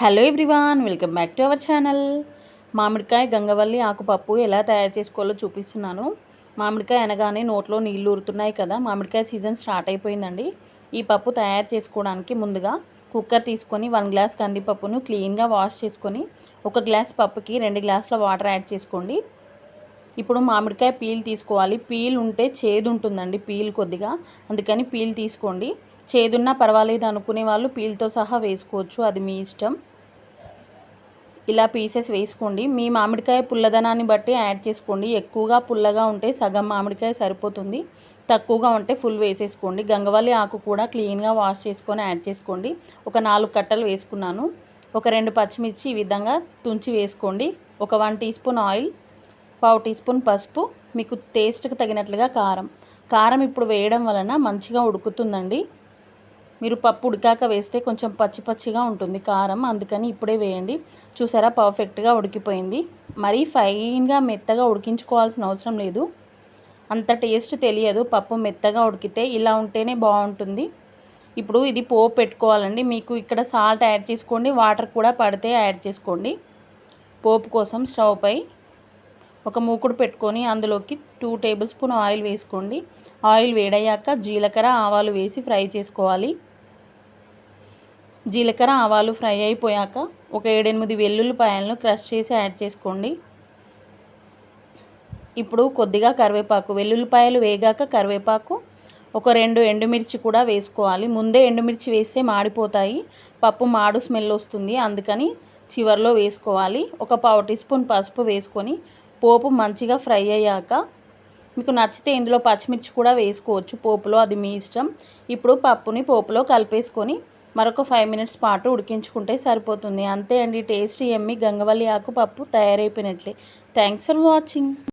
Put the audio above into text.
Hello everyone welcome back to our channel. మామిడికాయ గంగవల్లి ఆకుపప్పు ఎలా తయారు చేసుకోవాలో చూపిస్తున్నాను. మామిడికాయ అనగానే నోట్లో నీళ్ళు ఊరుతున్నాయి కదా మామిడికాయ సీజన్ స్టార్ట్ అయిపోయిందండి. ఈ పప్పు తయారు చేసుకోవడానికి ముందుగా కుక్కర్ తీసుకొని వన్ గ్లాస్ కందిపప్పును క్లీన్గా వాష్ చేసుకొని ఒక గ్లాస్ పప్పుకి రెండు గ్లాసుల వాటర్ యాడ్ చేసుకోండి. ఇప్పుడు మామిడికాయ పీల్ తీసుకోవాలి. పీల్ ఉంటే చేదు ఉంటుందండి పీల్ కొద్దిగా. అందుకని పీల్ తీసుకోండి. చేదున్నా పర్వాలేదు అనుకునే వాళ్ళు పీల్తో సహా వేసుకోవచ్చు. అది మీ ఇష్టం. ఇలా పీసెస్ వేసుకోండి. మీ మామిడికాయ పుల్లదనాన్ని బట్టి యాడ్ చేసుకోండి. ఎక్కువగా పుల్లగా ఉంటే సగం మామిడికాయ సరిపోతుంది. తక్కువగా ఉంటే ఫుల్ వేసేసుకోండి. గంగవల్లి ఆకు కూడా క్లీన్గా వాష్ చేసుకొని యాడ్ చేసుకోండి. ఒక నాలుగు కట్టలు వేసుకున్నాను. ఒక రెండు పచ్చిమిర్చి ఈ విధంగా తుంచి వేసుకోండి. ఒక వన్ టీ స్పూన్ ఆయిల్ పావు టీ స్పూన్ పసుపు మీకు టేస్ట్కి తగినట్లుగా కారం. కారం ఇప్పుడు వేయడం వలన మంచిగా ఉడుకుతుందండి. మీరు పప్పు ఉడికాక వేస్తే కొంచెం పచ్చి పచ్చిగా ఉంటుంది కారం అందుకని ఇప్పుడే వేయండి. చూసారా పర్ఫెక్ట్గా ఉడికిపోయింది. మరీ ఫైన్గా మెత్తగా ఉడికించుకోవాల్సిన అవసరం లేదు. అంత టేస్ట్ తెలియదు. పప్పు మెత్తగా ఉడికితే ఇలా ఉంటేనే బాగుంటుంది. ఇప్పుడు ఇది పోపు పెట్టుకోవాలండి. మీకు ఇక్కడ సాల్ట్ యాడ్ చేసుకోండి. వాటర్ కూడా పడితే యాడ్ చేసుకోండి. పోపు కోసం స్టవ్ పై ఒక మూకుడు పెట్టుకొని అందులోకి టూ టేబుల్ స్పూన్ ఆయిల్ వేసుకోండి. ఆయిల్ వేడయ్యాక జీలకర్ర ఆవాలు వేసి ఫ్రై చేసుకోవాలి. జీలకర్ర ఆవాలు ఫ్రై అయిపోయాక ఒక ఏడెనిమిది వెల్లుల్లిపాయలను క్రష్ చేసి యాడ్ చేసుకోండి. ఇప్పుడు కొద్దిగా కరివేపాకు వెల్లుల్లిపాయలు వేగాక కరివేపాకు ఒక రెండు ఎండుమిర్చి కూడా వేసుకోవాలి. ముందే ఎండుమిర్చి వేస్తే మాడిపోతాయి. పప్పు మాడు స్మెల్ వస్తుంది అందుకని చివరిలో వేసుకోవాలి. ఒక పావు టీ స్పూన్ పసుపు వేసుకొని పోపు మంచిగా ఫ్రై అయ్యాక మీకు నచ్చితే ఇందులో పచ్చిమిర్చి కూడా వేసుకోవచ్చు. పోపులో అది మీ ఇష్టం. ఇప్పుడు పప్పుని పోపులో కలిపేసుకొని మరొక ఫైవ్ మినిట్స్ పాటు ఉడికించుకుంటే సరిపోతుంది. అంతే అండి. టేస్టీ ఎమ్మి గంగవల్లి ఆకు పప్పు తయారైపోయినట్లే. Thanks for watching